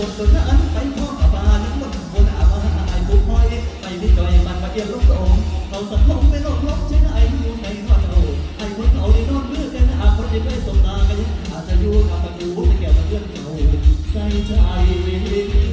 บนตนั้นไปพ่อกับบาลิมันบนอาบาไอ้ผู้พ่อยไปที่จอยมันมาเยี่ยมลูกองเราสะพงไปลบลบเช้ไอ้อยู่ในนอนเอาไอ้คนเขาในนอนเลือดแต่อาคนยังไม่สมตากันอาจจะอยู่กับมันอยู่แต่แก่มันเลื่อนเขาใจใจ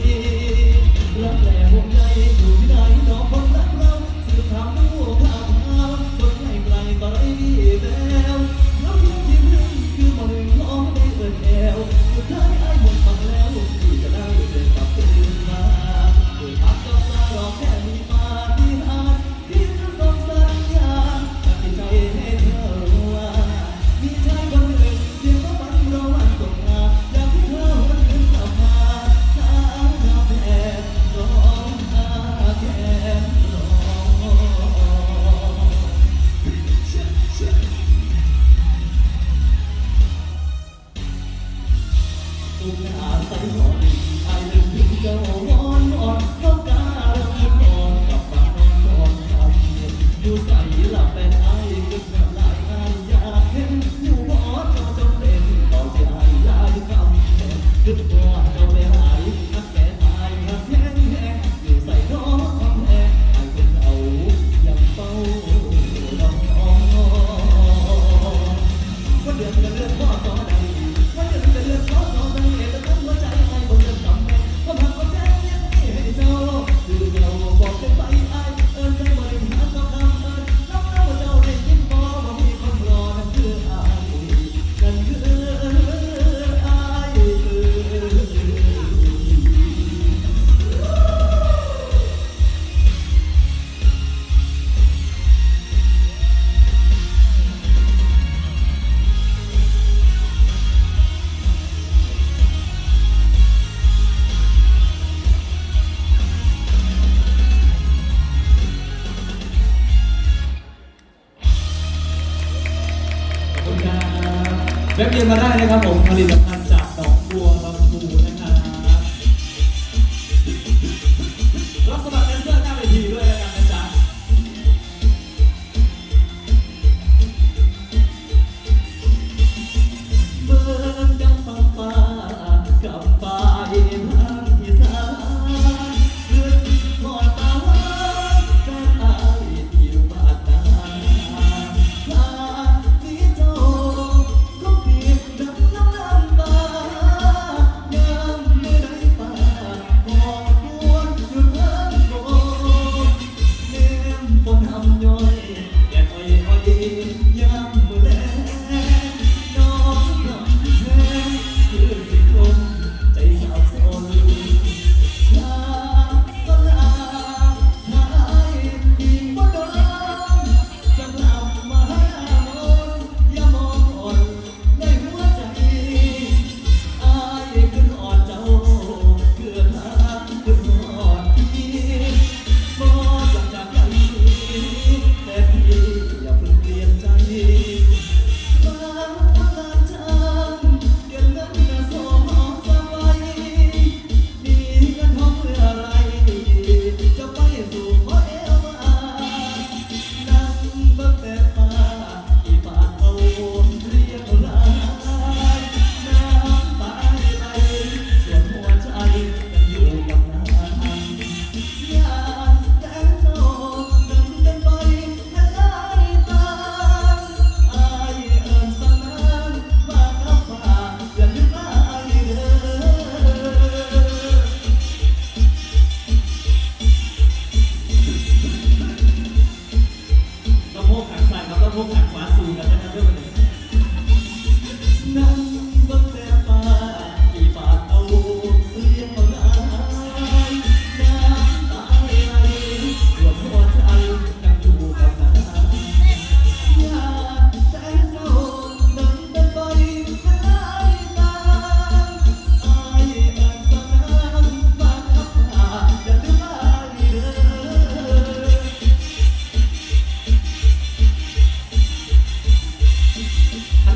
แวะเวียนมาได้นะครับผมผลิตภัณฑ์จากดอกบัวลำพูนะครับ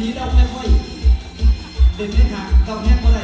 นี้เราไม่ค่อยเดินเส้นทางเราแห้งก็ไร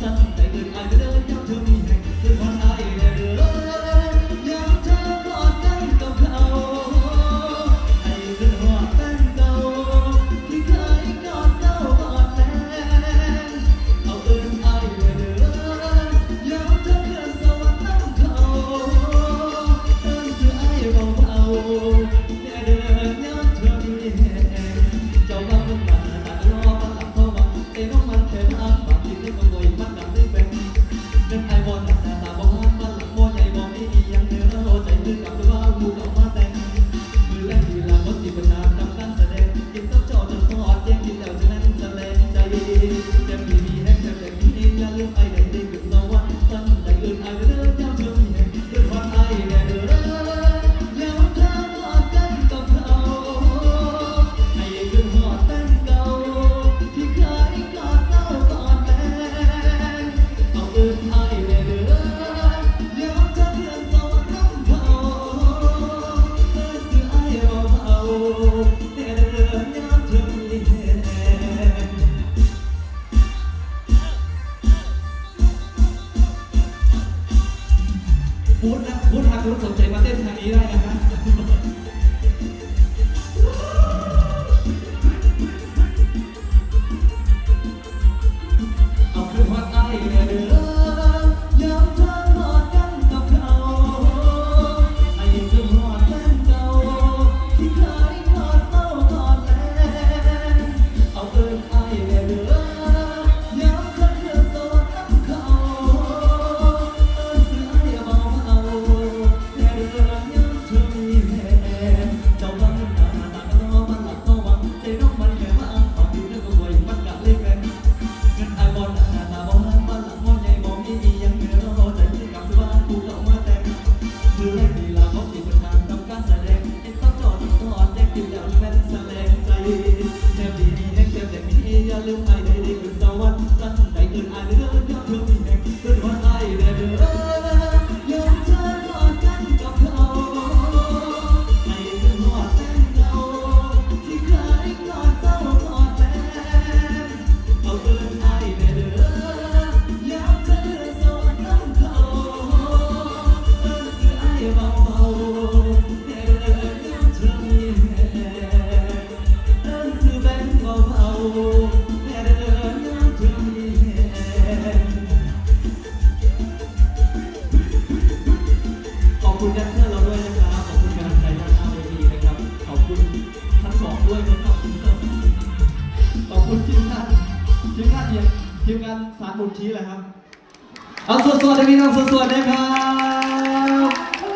Something bigger, I believe. ดีได้นะ แสดงใจเจ็บดีเห่งเจ็บเด็กมีอย่าลืมไป ณแดนเซอร์เราด้วยนะครับ ขอบคุณการใงใจด้านหน้าเวทีนะครับ ขอบคุณทั้งสองด้วยนะครับ ขอบคุณทีมงานทีมงานเนี่ยทีมงานสามบุญชี้เลยครับ เอาสวดๆได้พี่น้องสวดๆได้ครับ